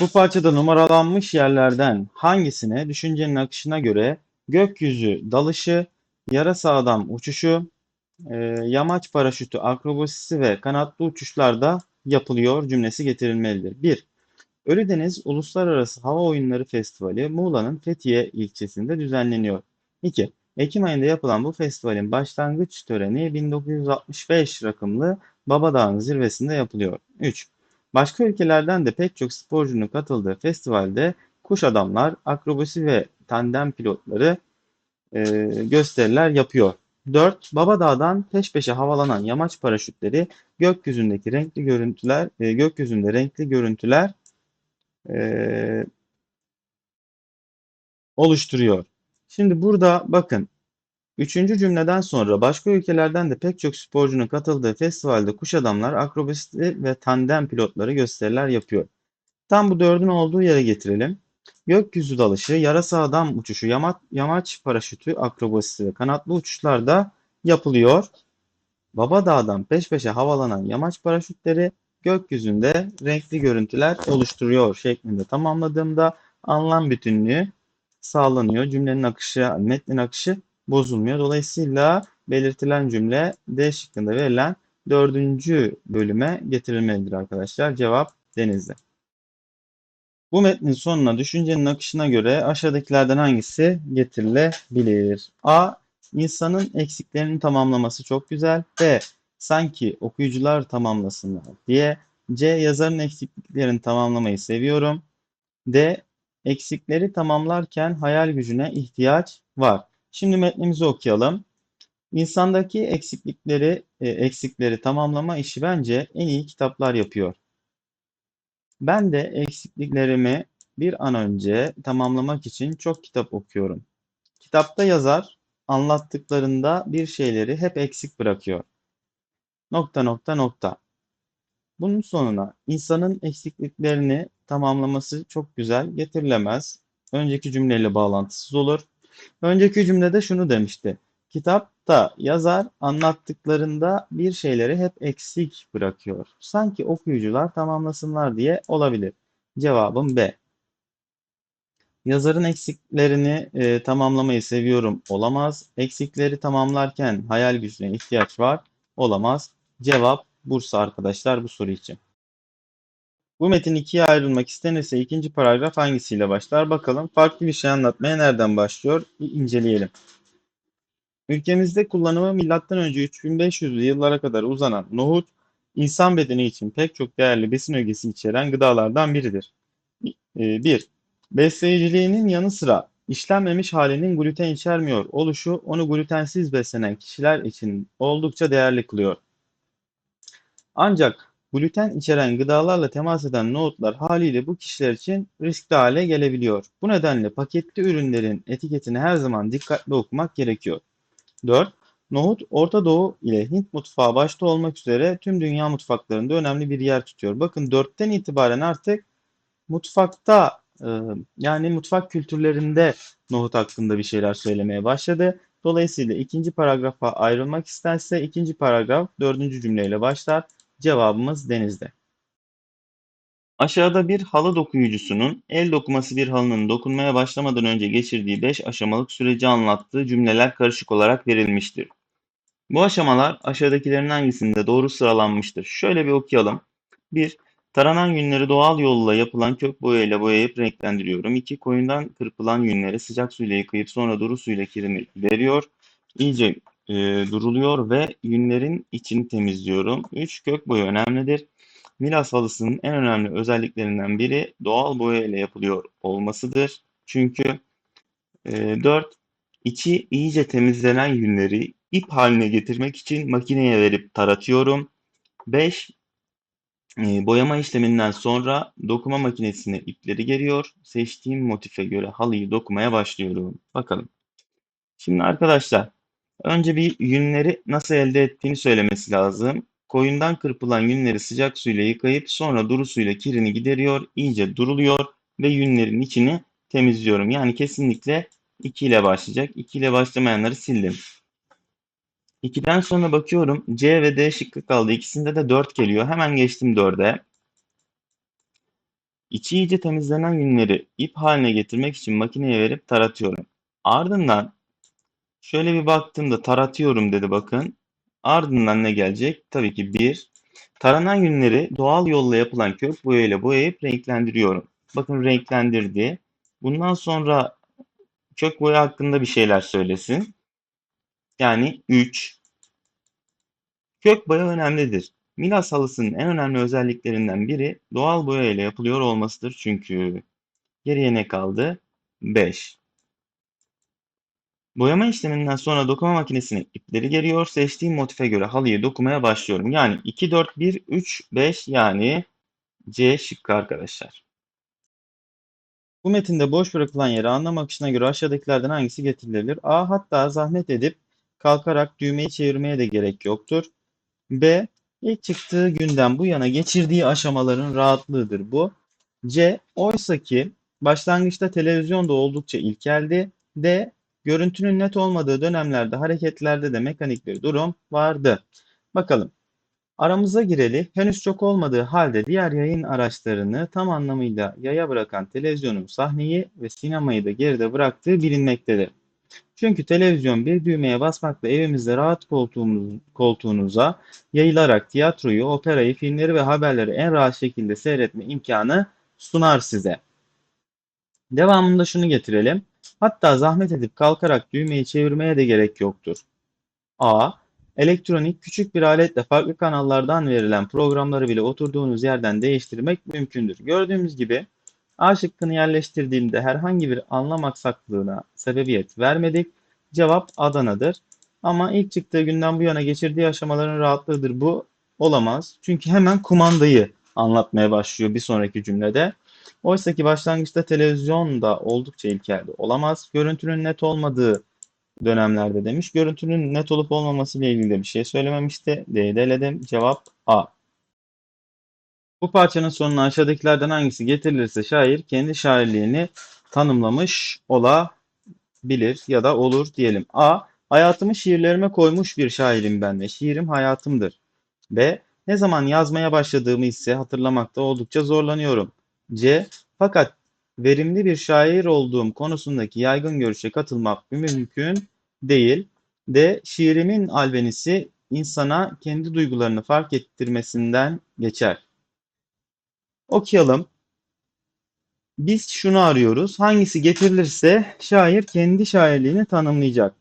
Bu parçada numaralanmış yerlerden hangisine düşüncenin akışına göre gökyüzü dalışı, yarasa adam uçuşu, e, yamaç paraşütü akrobasisi ve kanatlı uçuşlarda yapılıyor cümlesi getirilmelidir. 1. Ölüdeniz Uluslararası Hava Oyunları Festivali Muğla'nın Fethiye ilçesinde düzenleniyor. 2. Ekim ayında yapılan bu festivalin başlangıç töreni 1965 rakımlı Baba Dağı'nın zirvesinde yapılıyor. 3. Başka ülkelerden de pek çok sporcunun katıldığı festivalde kuş adamlar, akrobasi ve tandem pilotları e, gösteriler yapıyor. 4. Babadağ'dan peş peşe havalanan yamaç paraşütleri gökyüzündeki renkli görüntüler, e, gökyüzünde renkli görüntüler e, oluşturuyor. Şimdi burada bakın Üçüncü cümleden sonra başka ülkelerden de pek çok sporcunun katıldığı festivalde kuş adamlar, akrobasi ve tandem pilotları gösteriler yapıyor. Tam bu dördün olduğu yere getirelim. Gökyüzü dalışı, yarasa adam uçuşu, yamaç, yamaç paraşütü, akrobasisi ve kanatlı uçuşlar da yapılıyor. Baba Dağ'dan peş peşe havalanan yamaç paraşütleri gökyüzünde renkli görüntüler oluşturuyor şeklinde tamamladığımda anlam bütünlüğü sağlanıyor. Cümlenin akışı, metnin akışı bozulmuyor. Dolayısıyla belirtilen cümle D şıkkında verilen dördüncü bölüme getirilmelidir arkadaşlar. Cevap denizli. Bu metnin sonuna düşüncenin akışına göre aşağıdakilerden hangisi getirilebilir? A. İnsanın eksiklerini tamamlaması çok güzel. B. Sanki okuyucular tamamlasınlar diye. C. Yazarın eksikliklerini tamamlamayı seviyorum. D. Eksikleri tamamlarken hayal gücüne ihtiyaç var. Şimdi metnimizi okuyalım. İnsandaki eksiklikleri, e, eksikleri tamamlama işi bence en iyi kitaplar yapıyor. Ben de eksikliklerimi bir an önce tamamlamak için çok kitap okuyorum. Kitapta yazar anlattıklarında bir şeyleri hep eksik bırakıyor. Nokta nokta nokta. Bunun sonuna insanın eksikliklerini tamamlaması çok güzel getirilemez. Önceki cümleyle bağlantısız olur. Önceki cümlede şunu demişti. Kitapta yazar anlattıklarında bir şeyleri hep eksik bırakıyor. Sanki okuyucular tamamlasınlar diye olabilir. Cevabım B. Yazarın eksiklerini e, tamamlamayı seviyorum olamaz. Eksikleri tamamlarken hayal gücüne ihtiyaç var olamaz. Cevap Bursa arkadaşlar bu soru için. Bu metin ikiye ayrılmak istenirse ikinci paragraf hangisiyle başlar? Bakalım farklı bir şey anlatmaya nereden başlıyor? Bir inceleyelim. Ülkemizde kullanımı M.Ö. 3500'lü yıllara kadar uzanan nohut, insan bedeni için pek çok değerli besin ögesi içeren gıdalardan biridir. 1. E, Besleyiciliğinin yanı sıra işlenmemiş halinin gluten içermiyor oluşu onu glutensiz beslenen kişiler için oldukça değerli kılıyor. Ancak gluten içeren gıdalarla temas eden nohutlar haliyle bu kişiler için riskli hale gelebiliyor. Bu nedenle paketli ürünlerin etiketini her zaman dikkatli okumak gerekiyor. 4. Nohut Orta Doğu ile Hint mutfağı başta olmak üzere tüm dünya mutfaklarında önemli bir yer tutuyor. Bakın 4'ten itibaren artık mutfakta e, yani mutfak kültürlerinde nohut hakkında bir şeyler söylemeye başladı. Dolayısıyla ikinci paragrafa ayrılmak isterse ikinci paragraf dördüncü cümleyle başlar. Cevabımız denizde. Aşağıda bir halı dokuyucusunun el dokuması bir halının dokunmaya başlamadan önce geçirdiği 5 aşamalık süreci anlattığı cümleler karışık olarak verilmiştir. Bu aşamalar aşağıdakilerin hangisinde doğru sıralanmıştır? Şöyle bir okuyalım. 1. Taranan yünleri doğal yolla yapılan kök boyayla boyayıp renklendiriyorum. 2. Koyundan kırpılan yünleri sıcak suyla yıkayıp sonra duru suyla kirini veriyor. İyice e, duruluyor ve yünlerin içini temizliyorum. 3. Kök boya önemlidir. Milas halısının en önemli özelliklerinden biri doğal boya ile yapılıyor olmasıdır. Çünkü e, 4. içi iyice temizlenen yünleri ip haline getirmek için makineye verip taratıyorum. 5. E, boyama işleminden sonra dokuma makinesine ipleri geriyor. Seçtiğim motife göre halıyı dokumaya başlıyorum. Bakalım. Şimdi arkadaşlar Önce bir yünleri nasıl elde ettiğini söylemesi lazım. Koyundan kırpılan yünleri sıcak suyla yıkayıp sonra duru suyla kirini gideriyor, iyice duruluyor ve yünlerin içini temizliyorum. Yani kesinlikle 2 ile başlayacak. 2 ile başlamayanları sildim. 2'den sonra bakıyorum C ve D şıkkı kaldı. İkisinde de 4 geliyor. Hemen geçtim 4'e. İçi iyice temizlenen yünleri ip haline getirmek için makineye verip taratıyorum. Ardından şöyle bir baktığımda taratıyorum dedi bakın. Ardından ne gelecek? Tabii ki bir. Taranan yünleri doğal yolla yapılan kök boyayla boyayıp renklendiriyorum. Bakın renklendirdi. Bundan sonra kök boya hakkında bir şeyler söylesin. Yani 3. Kök boya önemlidir. Milas halısının en önemli özelliklerinden biri doğal boya ile yapılıyor olmasıdır çünkü. Geriye ne kaldı? 5. Boyama işleminden sonra dokuma makinesine ipleri geriyor. Seçtiğim motife göre halıyı dokumaya başlıyorum. Yani 2, 4, 1, 3, 5 yani C şıkkı arkadaşlar. Bu metinde boş bırakılan yeri anlam akışına göre aşağıdakilerden hangisi getirilebilir? A. Hatta zahmet edip kalkarak düğmeyi çevirmeye de gerek yoktur. B. İlk çıktığı günden bu yana geçirdiği aşamaların rahatlığıdır bu. C. Oysa ki başlangıçta televizyonda oldukça ilkeldi. D. Görüntünün net olmadığı dönemlerde hareketlerde de mekanik bir durum vardı. Bakalım. Aramıza gireli henüz çok olmadığı halde diğer yayın araçlarını tam anlamıyla yaya bırakan televizyonun sahneyi ve sinemayı da geride bıraktığı bilinmektedir. Çünkü televizyon bir düğmeye basmakla evimizde rahat koltuğumuz, koltuğunuza yayılarak tiyatroyu, operayı, filmleri ve haberleri en rahat şekilde seyretme imkanı sunar size. Devamında şunu getirelim. Hatta zahmet edip kalkarak düğmeyi çevirmeye de gerek yoktur. A. Elektronik küçük bir aletle farklı kanallardan verilen programları bile oturduğunuz yerden değiştirmek mümkündür. Gördüğümüz gibi A şıkkını yerleştirdiğimde herhangi bir anlam aksaklığına sebebiyet vermedik. Cevap Adana'dır. Ama ilk çıktığı günden bu yana geçirdiği aşamaların rahatlığıdır. Bu olamaz. Çünkü hemen kumandayı anlatmaya başlıyor bir sonraki cümlede. Oysa ki başlangıçta televizyon da oldukça ilkeldi. Olamaz. Görüntünün net olmadığı dönemlerde demiş. Görüntünün net olup olmaması ile ilgili de bir şey söylememişti. D'yi de eledim. Cevap A. Bu parçanın sonuna aşağıdakilerden hangisi getirilirse şair kendi şairliğini tanımlamış olabilir ya da olur diyelim. A. Hayatımı şiirlerime koymuş bir şairim ben ve şiirim hayatımdır. B. Ne zaman yazmaya başladığımı ise hatırlamakta oldukça zorlanıyorum. C. Fakat verimli bir şair olduğum konusundaki yaygın görüşe katılmak mümkün değil. D. Şiirimin albenisi insana kendi duygularını fark ettirmesinden geçer. Okuyalım. Biz şunu arıyoruz. Hangisi getirilirse şair kendi şairliğini tanımlayacak.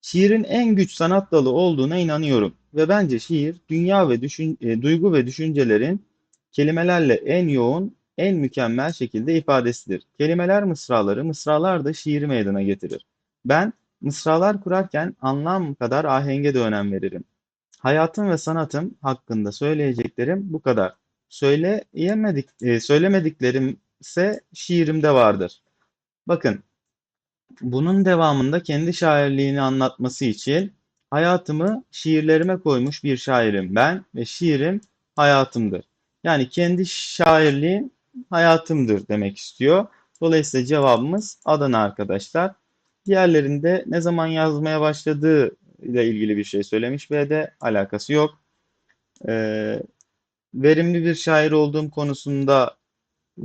Şiirin en güç sanat dalı olduğuna inanıyorum ve bence şiir dünya ve düşün, e, duygu ve düşüncelerin kelimelerle en yoğun, en mükemmel şekilde ifadesidir. Kelimeler mısraları, mısralar da şiiri meydana getirir. Ben mısralar kurarken anlam kadar ahenge de önem veririm. Hayatım ve sanatım hakkında söyleyeceklerim bu kadar. Söyleyemedik, e, söylemediklerim ise şiirimde vardır. Bakın, bunun devamında kendi şairliğini anlatması için hayatımı şiirlerime koymuş bir şairim ben ve şiirim hayatımdır. Yani kendi şairliğim hayatımdır demek istiyor. Dolayısıyla cevabımız Adana arkadaşlar. Diğerlerinde ne zaman yazmaya başladığı ile ilgili bir şey söylemiş ve de alakası yok. Ee, verimli bir şair olduğum konusunda e,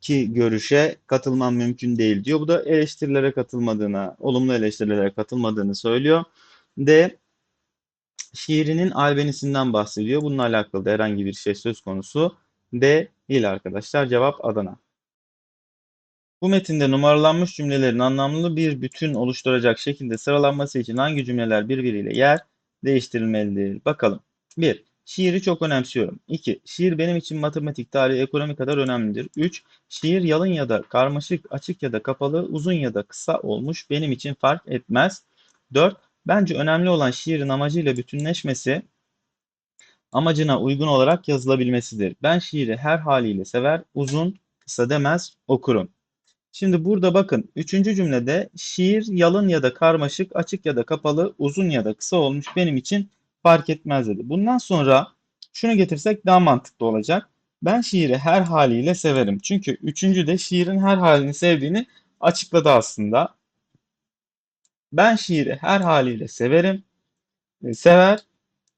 ki görüşe katılmam mümkün değil diyor. Bu da eleştirilere katılmadığına, olumlu eleştirilere katılmadığını söylüyor. D. Şiirinin albenisinden bahsediyor. Bununla alakalı da herhangi bir şey söz konusu değil arkadaşlar. Cevap Adana. Bu metinde numaralanmış cümlelerin anlamlı bir bütün oluşturacak şekilde sıralanması için hangi cümleler birbiriyle yer değiştirilmelidir? Bakalım. 1. Şiiri çok önemsiyorum. 2. Şiir benim için matematik, tarih, ekonomi kadar önemlidir. 3. Şiir yalın ya da karmaşık, açık ya da kapalı, uzun ya da kısa olmuş benim için fark etmez. 4. Bence önemli olan şiirin amacıyla bütünleşmesi, amacına uygun olarak yazılabilmesidir. Ben şiiri her haliyle sever, uzun, kısa demez, okurum. Şimdi burada bakın üçüncü cümlede şiir yalın ya da karmaşık, açık ya da kapalı, uzun ya da kısa olmuş benim için fark etmez dedi. Bundan sonra şunu getirsek daha mantıklı olacak. Ben şiiri her haliyle severim. Çünkü üçüncü de şiirin her halini sevdiğini açıkladı aslında. Ben şiiri her haliyle severim. Sever,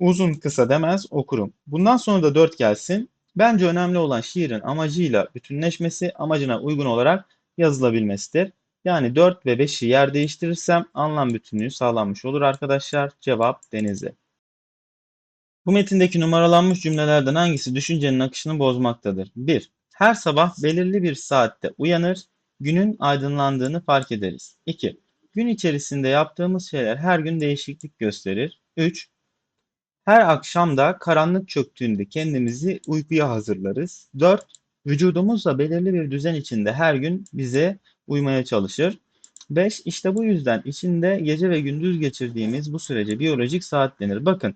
uzun kısa demez okurum. Bundan sonra da dört gelsin. Bence önemli olan şiirin amacıyla bütünleşmesi, amacına uygun olarak yazılabilmesidir. Yani 4 ve 5'i yer değiştirirsem anlam bütünlüğü sağlanmış olur arkadaşlar. Cevap Denizli. Bu metindeki numaralanmış cümlelerden hangisi düşüncenin akışını bozmaktadır? 1. Her sabah belirli bir saatte uyanır, günün aydınlandığını fark ederiz. 2. Gün içerisinde yaptığımız şeyler her gün değişiklik gösterir. 3. Her akşam da karanlık çöktüğünde kendimizi uykuya hazırlarız. 4. Vücudumuz da belirli bir düzen içinde her gün bize uymaya çalışır. 5. İşte bu yüzden içinde gece ve gündüz geçirdiğimiz bu sürece biyolojik saat denir. Bakın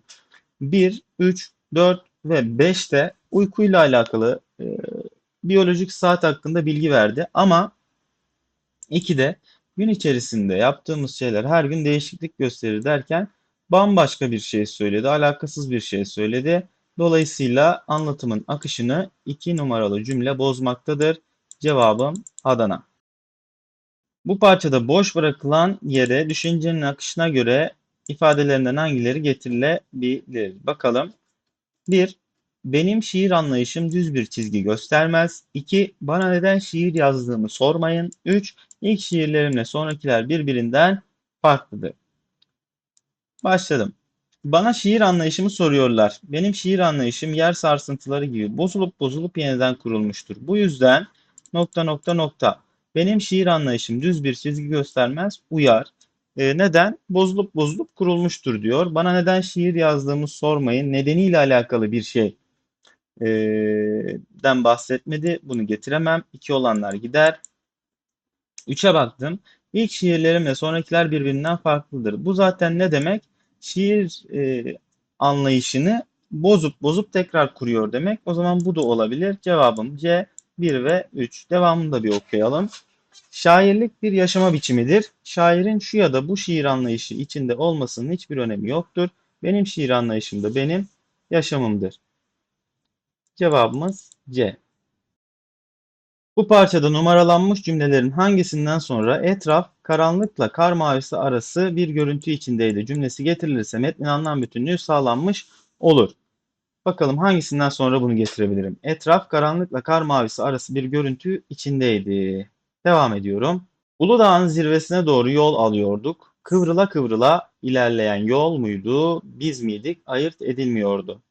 1, 3, 4 ve 5'te uykuyla alakalı e, biyolojik saat hakkında bilgi verdi. Ama 2'de gün içerisinde yaptığımız şeyler her gün değişiklik gösterir derken bambaşka bir şey söyledi, alakasız bir şey söyledi. Dolayısıyla anlatımın akışını 2 numaralı cümle bozmaktadır. Cevabım Adana. Bu parçada boş bırakılan yere düşüncenin akışına göre ifadelerinden hangileri getirilebilir? Bakalım. 1. Benim şiir anlayışım düz bir çizgi göstermez. 2. Bana neden şiir yazdığımı sormayın. 3. İlk şiirlerimle sonrakiler birbirinden farklıdır. Başladım. Bana şiir anlayışımı soruyorlar. Benim şiir anlayışım yer sarsıntıları gibi bozulup bozulup yeniden kurulmuştur. Bu yüzden nokta nokta nokta. Benim şiir anlayışım düz bir çizgi göstermez, uyar. E, neden? Bozulup bozulup kurulmuştur diyor. Bana neden şiir yazdığımı sormayın. Nedeniyle alakalı bir şey e, den bahsetmedi. Bunu getiremem. İki olanlar gider. Üçe baktım. İlk şiirlerimle sonrakiler birbirinden farklıdır. Bu zaten ne demek? Şiir e, anlayışını bozup bozup tekrar kuruyor demek. O zaman bu da olabilir. Cevabım C 1 ve 3. Devamını da bir okuyalım. Şairlik bir yaşama biçimidir. Şairin şu ya da bu şiir anlayışı içinde olmasının hiçbir önemi yoktur. Benim şiir anlayışım da benim yaşamımdır. Cevabımız C. Bu parçada numaralanmış cümlelerin hangisinden sonra etraf karanlıkla kar mavisi arası bir görüntü içindeydi cümlesi getirilirse metnin anlam bütünlüğü sağlanmış olur. Bakalım hangisinden sonra bunu getirebilirim. Etraf karanlıkla kar mavisi arası bir görüntü içindeydi. Devam ediyorum. Uludağ'ın zirvesine doğru yol alıyorduk. Kıvrıla kıvrıla ilerleyen yol muydu, biz miydik ayırt edilmiyordu.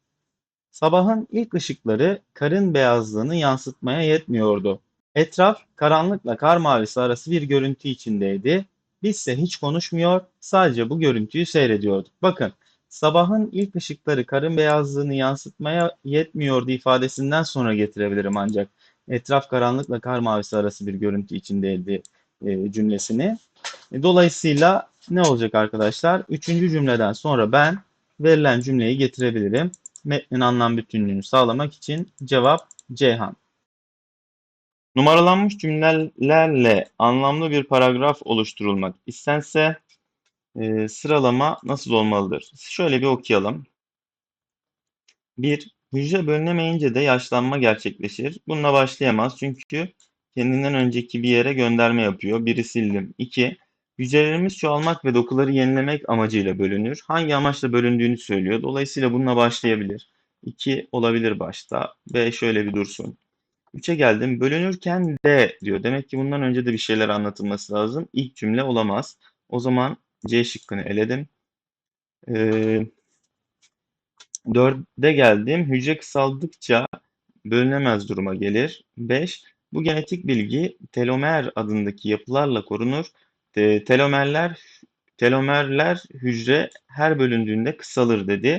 Sabahın ilk ışıkları karın beyazlığını yansıtmaya yetmiyordu. Etraf karanlıkla kar mavisi arası bir görüntü içindeydi. Bizse hiç konuşmuyor, sadece bu görüntüyü seyrediyorduk. Bakın, sabahın ilk ışıkları karın beyazlığını yansıtmaya yetmiyordu ifadesinden sonra getirebilirim ancak etraf karanlıkla kar mavisi arası bir görüntü içindeydi e, cümlesini. Dolayısıyla ne olacak arkadaşlar? Üçüncü cümleden sonra ben verilen cümleyi getirebilirim. Metnin anlam bütünlüğünü sağlamak için cevap Ceyhan. Numaralanmış cümlelerle anlamlı bir paragraf oluşturulmak istense e, sıralama nasıl olmalıdır? Şöyle bir okuyalım. 1. Hücre bölünemeyince de yaşlanma gerçekleşir. Bununla başlayamaz çünkü kendinden önceki bir yere gönderme yapıyor. Biri sildim. 2. Hücrelerimiz çoğalmak ve dokuları yenilemek amacıyla bölünür. Hangi amaçla bölündüğünü söylüyor. Dolayısıyla bununla başlayabilir. 2 olabilir başta ve şöyle bir dursun. 3'e geldim. Bölünürken de diyor. Demek ki bundan önce de bir şeyler anlatılması lazım. İlk cümle olamaz. O zaman C şıkkını eledim. Ee, 4'e geldim. Hücre kısaldıkça bölünemez duruma gelir. 5. Bu genetik bilgi telomer adındaki yapılarla korunur. E, telomerler telomerler hücre her bölündüğünde kısalır dedi.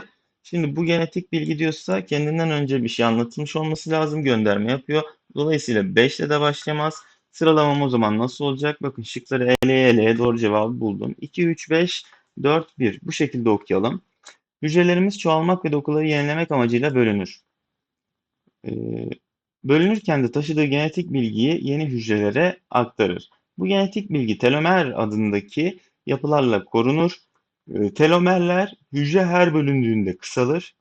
Şimdi bu genetik bilgi diyorsa kendinden önce bir şey anlatılmış olması lazım. Gönderme yapıyor. Dolayısıyla 5 ile de başlayamaz. Sıralamam o zaman nasıl olacak? Bakın şıkları eleye eleye doğru cevabı buldum. 2, 3, 5, 4, 1. Bu şekilde okuyalım. Hücrelerimiz çoğalmak ve dokuları yenilemek amacıyla bölünür. Ee, bölünürken de taşıdığı genetik bilgiyi yeni hücrelere aktarır. Bu genetik bilgi telomer adındaki yapılarla korunur. Ee, telomerler hücre her bölündüğünde kısalır.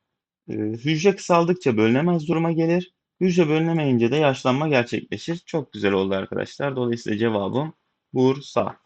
Ee, hücre kısaldıkça bölünemez duruma gelir. Hücre bölünemeyince de yaşlanma gerçekleşir. Çok güzel oldu arkadaşlar. Dolayısıyla cevabım Bursa.